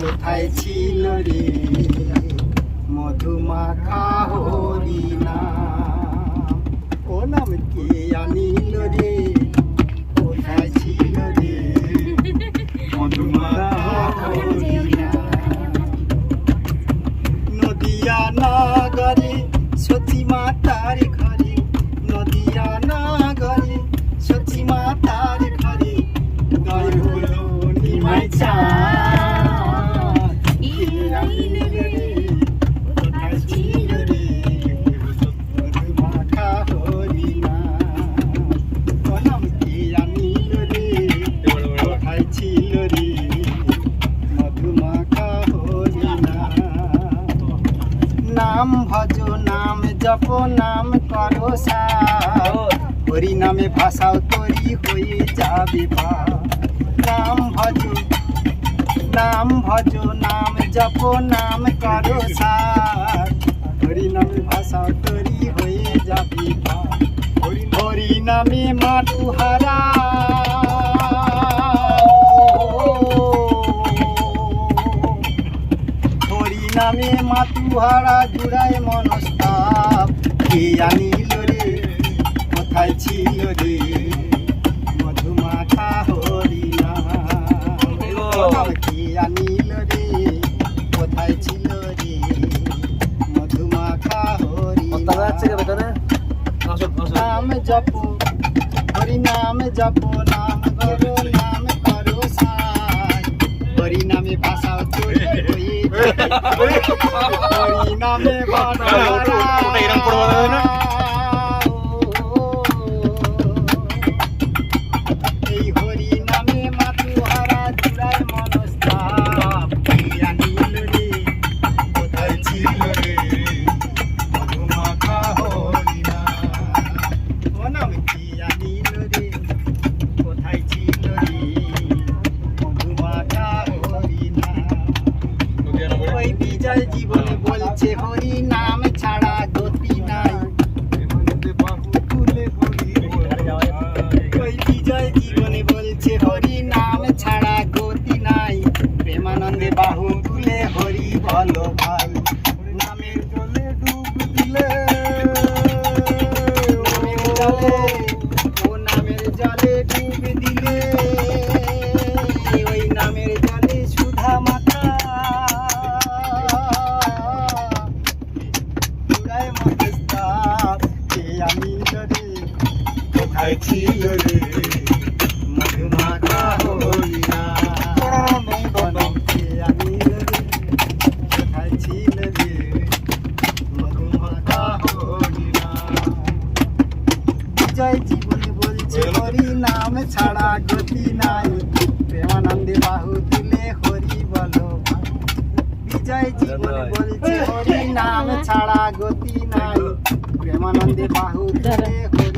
কোথায় ছিল রে? মধুমাখা হরি নাম। ও নাম কে আনিল রে? কোথায় ছিল রে? মধুমাখা হরি নাম। নদিয়া নগরে সতী মাতার ঘরে জপ নাম করো হরি নামে ভাষাও তরি হয়ে যাবে নাম ভজ নাম ভজ নাম জপ নাম করো সার হরি নামে ভাষাও তরি হয়ে যাবে বা হরি নামে মাটু হারা নামে মাতুহারা জুড়ায় মনস্তাপ। কে আনিল রে? কোথায় ছিল রে? মধুমাখা হরি নাম কে আনিল রে? কোথায় ছিল রে? মধুমাখা হরি কথা যাচ্ছে কে ভেতরে। আসো আসো। নাম জপ। হরি নাম জপ। নাম হরি নামে বিজয় জীবনে বলছে, হরি নাম ছাড়া গতি নাই। ওই বিজয় জীবনে বলছে, হরি নাম ছাড়া গতি নাই। প্রেমানন্দে বাহু তুলে হরি বলো ভাই নামের জলে ডুব দিলে জলে কোথায় ছিল রে। মধুমাখা না বিজয় জীবনে বলছে হরি নাম ছাড়া গতি নাই। প্রেমানন্দে বাহু দিলে হরি বলো। ভাই। বিজয় জীবনে বলছে হরি নাম ছাড়া গতি নাই। প্রেমানন্দে বাহু দিলে হরি